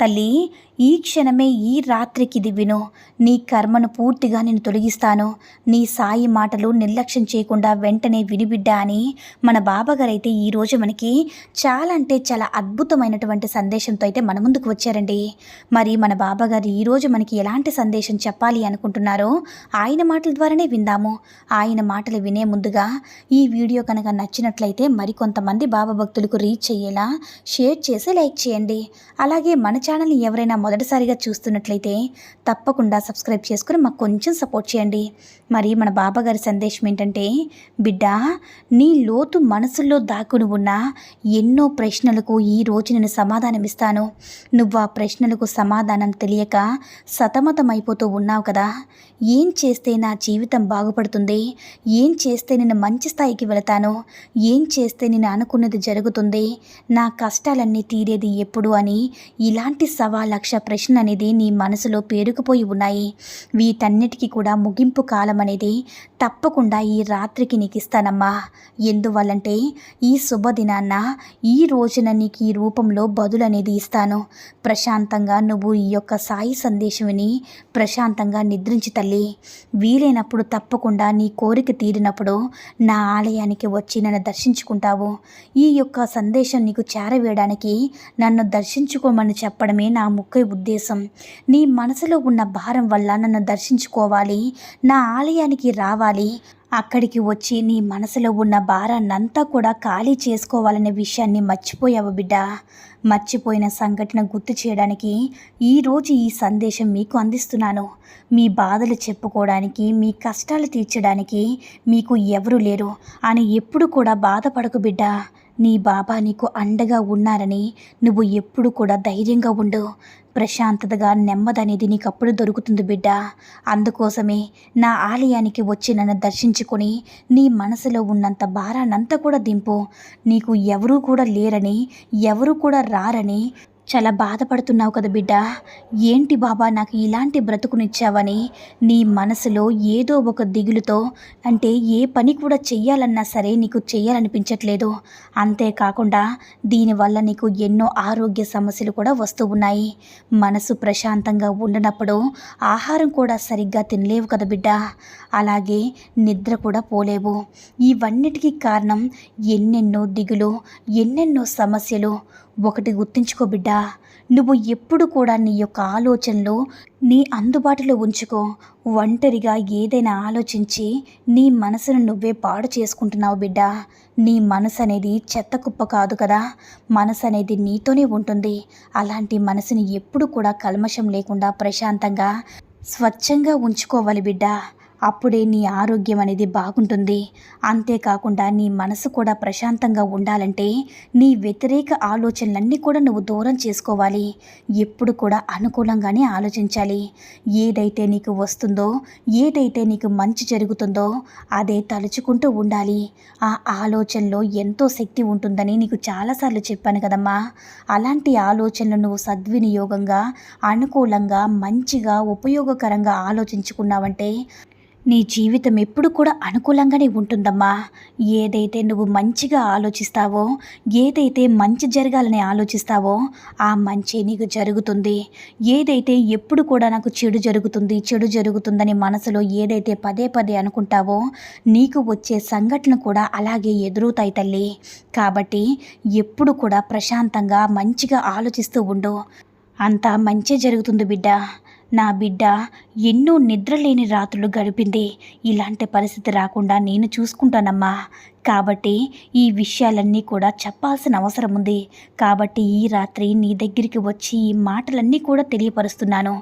తల్లి ఈ క్షణమే ఈ రాత్రికి ఇది విను. నీ కర్మను పూర్తిగా నేను తొలగిస్తాను. నీ సాయి మాటలు నిర్లక్ష్యం చేయకుండా వెంటనే వినిబిడ్డా అని మన బాబాగారైతే అయితే ఈరోజు మనకి చాలా అంటే చాలా అద్భుతమైనటువంటి సందేశంతో అయితే మన ముందుకు వచ్చారండి. మరి మన బాబాగారు ఈరోజు మనకి ఎలాంటి సందేశం చెప్పాలి అనుకుంటున్నారో ఆయన మాటల ద్వారానే విందాము. ఆయన మాటలు వినే ముందుగా ఈ వీడియో కనుక నచ్చినట్లయితే మరికొంతమంది బాబా భక్తులకు రీచ్ అయ్యేలా షేర్ చేసి లైక్ చేయండి. అలాగే మన ఛానల్ని ఎవరైనా మొదటిసారిగా చూస్తున్నట్లయితే తప్పకుండా సబ్స్క్రైబ్ చేసుకుని మాకు కొంచెం సపోర్ట్ చేయండి. మరి మన బాబాగారి సందేశం ఏంటంటే బిడ్డ నీ లోతు మనసులో దాక్కుని ఉన్న ఎన్నో ప్రశ్నలకు ఈ రోజు నేను సమాధానం ఇస్తాను. నువ్వు ఆ ప్రశ్నలకు సమాధానం తెలియక సతమతమైపోతూ ఉన్నావు కదా. ఏం చేస్తే నా జీవితం బాగుపడుతుంది? ఏం చేస్తే నేను మంచి స్థాయికి వెళతాను? ఏం చేస్తే నేను అనుకున్నది జరుగుతుంది? నా కష్టాలన్నీ తీరేది ఎప్పుడు? అని ఇలాంటి సవా లక్ష ప్రశ్న అనేది నీ మనసులో పేరుకుపోయి ఉన్నాయి. వీటన్నిటికీ కూడా ముగింపు కాలం అనేది తప్పకుండా ఈ రాత్రికి నీకు ఇస్తానమ్మా. ఎందువల్లంటే ఈ శుభదినాన్న ఈ రోజున నీకు ఈ రూపంలో బదులు అనేది ఇస్తాను. ప్రశాంతంగా నువ్వు ఈ యొక్క సాయి సందేశం విని ప్రశాంతంగా నిద్రించి తల్లి. వీలైనప్పుడు తప్పకుండా నీ కోరిక తీరినప్పుడు నా ఆలయానికి వచ్చి నన్ను దర్శించుకుంటావు. ఈ యొక్క సందేశం నీకు చేరవేయడానికి నన్ను దర్శించుకోమని చెప్పడమే నా ముఖ్య ఉద్దేశం. నీ మనసులో ఉన్న భారం వల్ల నన్ను దర్శించుకోవాలి. నా ఆలయానికి రావాలి. అక్కడికి వచ్చి నీ మనసులో ఉన్న భారాన్నంతా కూడా ఖాళీ చేసుకోవాలనే విషయాన్ని మర్చిపోయావు బిడ్డ. మర్చిపోయిన సంఘటన గుర్తు చేయడానికి ఈరోజు ఈ సందేశం మీకు అందిస్తున్నాను. మీ బాధలు చెప్పుకోవడానికి మీ కష్టాలు తీర్చడానికి మీకు ఎవరు లేరు. అని ఎప్పుడు కూడా బాధపడకు బిడ్డ. నీ బాబా నీకు అండగా ఉన్నారని నువ్వు ఎప్పుడు కూడా ధైర్యంగా ఉండు. ప్రశాంతతగా నెమ్మది అనేది నీకు అప్పుడు దొరుకుతుంది బిడ్డ. అందుకోసమే నా ఆలయానికి వచ్చి నన్ను దర్శించుకొని నీ మనసులో ఉన్నంత భారాన్నంతా కూడా దింపు. నీకు ఎవరూ కూడా లేరని ఎవరు కూడా రారని చాలా బాధపడుతున్నావు కదా బిడ్డ. ఏంటి బాబా నాకు ఇలాంటి బ్రతుకునిచ్చావని? నీ మనసులో ఏదో ఒక దిగులుతో అంటే ఏ పని కూడా చెయ్యాలన్నా సరే నీకు చెయ్యాలనిపించట్లేదు. అంతేకాకుండా దీనివల్ల నీకు ఎన్నో ఆరోగ్య సమస్యలు కూడా వస్తూ ఉన్నాయి. మనసు ప్రశాంతంగా ఉండనప్పుడు ఆహారం కూడా సరిగ్గా తినలేవు కదా బిడ్డ. అలాగే నిద్ర కూడా పోలేవు. ఇవన్నిటికీ కారణం ఎన్నెన్నో దిగులు ఎన్నెన్నో సమస్యలు. ఒకటి గుర్తుంచుకో బిడ్డా. నువ్వు ఎప్పుడు కూడా నీ యొక్క ఆలోచనలు నీ అందుబాటులో ఉంచుకో. ఒంటరిగా ఏదైనా ఆలోచించి నీ మనసును నువ్వే పాడు చేసుకుంటున్నావు బిడ్డ. నీ మనసు అనేది చెత్త కుప్ప కాదు కదా. మనసు అనేది నీతోనే ఉంటుంది. అలాంటి మనసుని ఎప్పుడు కూడా కల్మషం లేకుండా ప్రశాంతంగా స్వచ్ఛంగా ఉంచుకోవాలి బిడ్డ. అప్పుడే నీ ఆరోగ్యం అనేది బాగుంటుంది. అంతేకాకుండా నీ మనసు కూడా ప్రశాంతంగా ఉండాలంటే నీ వ్యతిరేక ఆలోచనలన్నీ కూడా నువ్వు దూరం చేసుకోవాలి. ఎప్పుడు కూడా అనుకూలంగానే ఆలోచించాలి. ఏదైతే నీకు వస్తుందో ఏదైతే నీకు మంచి జరుగుతుందో అదే తలుచుకుంటూ ఉండాలి. ఆ ఆలోచనలో ఎంతో శక్తి ఉంటుందని నీకు చాలాసార్లు చెప్పాను కదమ్మా. అలాంటి ఆలోచనలు నువ్వు సద్వినియోగంగా అనుకూలంగా మంచిగా ఉపయోగకరంగా ఆలోచించుకున్నావంటే నీ జీవితం ఎప్పుడు కూడా అనుకూలంగానే ఉంటుందమ్మా. ఏదైతే నువ్వు మంచిగా ఆలోచిస్తావో ఏదైతే మంచి జరగాలని ఆలోచిస్తావో ఆ మంచి నీకు జరుగుతుంది. ఏదైతే ఎప్పుడు కూడా నాకు చెడు జరుగుతుంది చెడు జరుగుతుందని మనసులో ఏదైతే పదే పదే అనుకుంటావో నీకు వచ్చే సంఘటన కూడా అలాగే ఎదురవుతాయి తల్లి. కాబట్టి ఎప్పుడు కూడా ప్రశాంతంగా మంచిగా ఆలోచిస్తూ ఉండు. అంతా మంచి జరుగుతుంది బిడ్డ. నా బిడ్డ ఎన్నో నిద్రలేని రాత్రులు గడిపింది. ఇలాంటి పరిస్థితి రాకుండా నేను చూసుకుంటానమ్మా. కాబట్టి ఈ విషయాలన్నీ కూడా చెప్పాల్సిన అవసరం ఉంది. కాబట్టి ఈ రాత్రి నీ దగ్గరికి వచ్చి ఈ మాటలన్నీ కూడా తెలియపరుస్తున్నాను.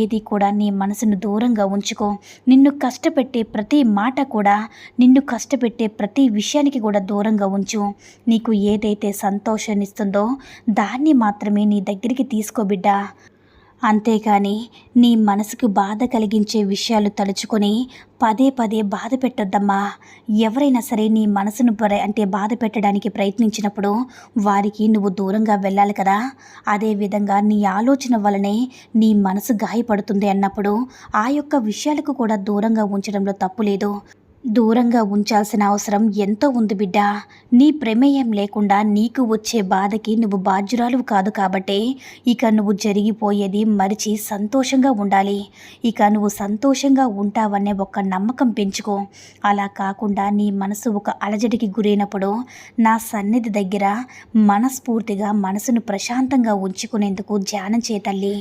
ఏది కూడా నీ మనసును దూరంగా ఉంచుకో. నిన్ను కష్టపెట్టే ప్రతి మాట కూడా నిన్ను కష్టపెట్టే ప్రతి విషయానికి కూడా దూరంగా ఉంచు. నీకు ఏదైతే సంతోషాన్ని ఇస్తుందో దాన్ని మాత్రమే నీ దగ్గరికి తీసుకో బిడ్డా. అంతేకాని నీ మనసుకు బాధ కలిగించే విషయాలు తలుచుకొని పదే పదే బాధ పెట్టొద్దమ్మా. ఎవరైనా సరే నీ మనసును అంటే బాధ పెట్టడానికి ప్రయత్నించినప్పుడు వారికి నువ్వు దూరంగా వెళ్ళాలి కదా. అదేవిధంగా నీ ఆలోచన వలనే నీ మనసు గాయపడుతుంది అన్నప్పుడు ఆ యొక్క విషయాలకు కూడా దూరంగా ఉంచడంలో తప్పు లేదు. దూరంగా ఉంచాల్సిన అవసరం ఎంతో ఉంది బిడ్డ. నీ ప్రమేయం లేకుండా నీకు వచ్చే బాధకి నువ్వు బాధ్యురాలు కాదు కాబట్టే ఇక నువ్వు జరిగిపోయేది మరిచి సంతోషంగా ఉండాలి. ఇక నువ్వు సంతోషంగా ఉంటావనే ఒక నమ్మకం పెంచుకో. అలా కాకుండా నీ మనసు ఒక అలజడికి గురైనప్పుడు నా సన్నిధి దగ్గర మనస్ఫూర్తిగా మనసును ప్రశాంతంగా ఉంచుకునేందుకు ధ్యానం చేతల్లి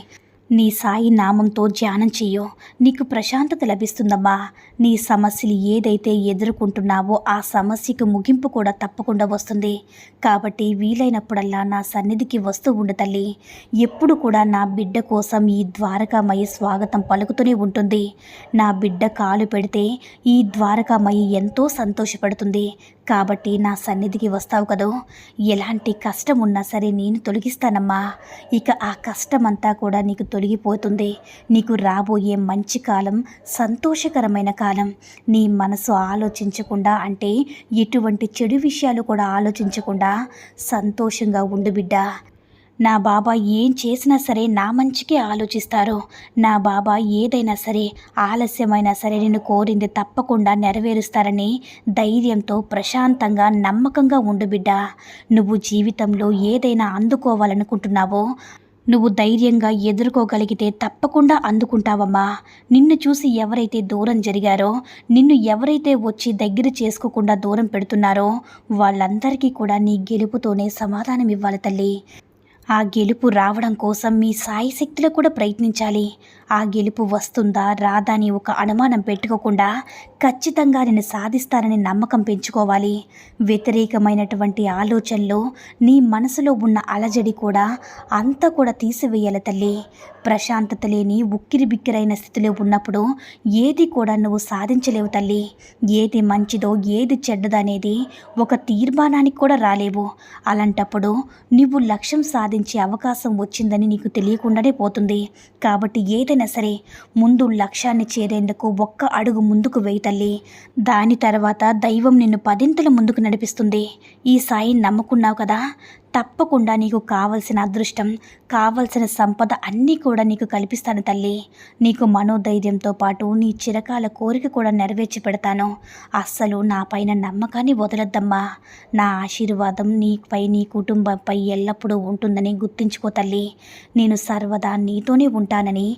నీ సాయి నామంతో ధ్యానం చేయో. నీకు ప్రశాంతత లభిస్తుందమ్మా. నీ సమస్యలు ఏదైతే ఎదుర్కొంటున్నావో ఆ సమస్యకు ముగింపు కూడా తప్పకుండా వస్తుంది. కాబట్టి వీలైనప్పుడల్లా నా సన్నిధికి వస్తూ ఉండు తల్లి. ఎప్పుడు కూడా నా బిడ్డ కోసం ఈ ద్వారకామయ్య స్వాగతం పలుకుతూనే ఉంటుంది. నా బిడ్డ కాలు పెడితే ఈ ద్వారకామయ్య ఎంతో సంతోషపడుతుంది. కాబట్టి నా సన్నిధికి వస్తావు కదూ. ఎలాంటి కష్టం ఉన్నా సరే నేను తొలగిస్తానమ్మా. ఇక ఆ కష్టమంతా కూడా నీకు తొలగిపోతుంది. నీకు రాబోయే మంచి కాలం సంతోషకరమైన కాలం. నీ మనసు ఆలోచించకుండా అంటే ఎటువంటి చెడు విషయాలు కూడా ఆలోచించకుండా సంతోషంగా ఉండు బిడ్డ. నా బాబా ఏం చేసినా సరే నా మంచికే ఆలోచిస్తారు. నా బాబా ఏదైనా సరే ఆలస్యమైనా సరే నేను కోరింది తప్పకుండా నెరవేరుస్తారని ధైర్యంతో ప్రశాంతంగా నమ్మకంగా ఉండు బిడ్డ. నువ్వు జీవితంలో ఏదైనా అందుకోవాలనుకుంటున్నావో నువ్వు ధైర్యంగా ఎదుర్కోగలిగితే తప్పకుండా అందుకుంటావమ్మా. నిన్ను చూసి ఎవరైతే దూరం జరిగారో నిన్ను ఎవరైతే వచ్చి దగ్గర చేసుకోకుండా దూరం పెడుతున్నారో వాళ్ళందరికీ కూడా నీ గెలుపుతోనే సమాధానం ఇవ్వాలి తల్లి. ఆ గెలుపు రావడం కోసం మీ సాయి శక్తిలో కూడా ప్రయత్నించాలి. ఆ గెలుపు వస్తుందా రాదా అని ఒక అనుమానం పెట్టుకోకుండా ఖచ్చితంగా నేను సాధిస్తానని నమ్మకం పెంచుకోవాలి. వ్యతిరేకమైనటువంటి ఆలోచనలు నీ మనసులో ఉన్న అలజడి కూడా అంతా కూడా తీసివేయాలి తల్లి. ప్రశాంతత లేని ఉక్కిరి బిక్కిరైన స్థితిలో ఉన్నప్పుడు ఏది కూడా నువ్వు సాధించలేవు తల్లి. ఏది మంచిదో ఏది చెడ్డదనేది ఒక తీర్మానానికి కూడా రాలేవు. అలాంటప్పుడు నువ్వు లక్ష్యం సాధించే అవకాశం వచ్చిందని నీకు తెలియకుండానే పోతుంది. కాబట్టి ఏదైనా సరే ముందు లక్ష్యాన్ని చేరేందుకు ఒక్క అడుగు ముందుకు వేయి తల్లి. దాని తర్వాత దైవం నిన్ను పదింతల ముందుకు నడిపిస్తుంది. ఈ సాయి నమ్ముకున్నావు కదా? తప్పకుండా నీకు కావలసిన అదృష్టం కావలసిన సంపద అన్నీ కూడా నీకు కల్పిస్తాను తల్లి. నీకు మనోధైర్యంతో పాటు నీ చిరకాల కోరిక కూడా నెరవేర్చి పెడతాను. అస్సలు నా పైన నమ్మకాన్ని వదలొద్దమ్మా. నా ఆశీర్వాదం నీపై నీ కుటుంబంపై ఎల్లప్పుడూ ఉంటుందని గుర్తుంచుకో తల్లి. నేను సర్వదా నీతోనే ఉంటానని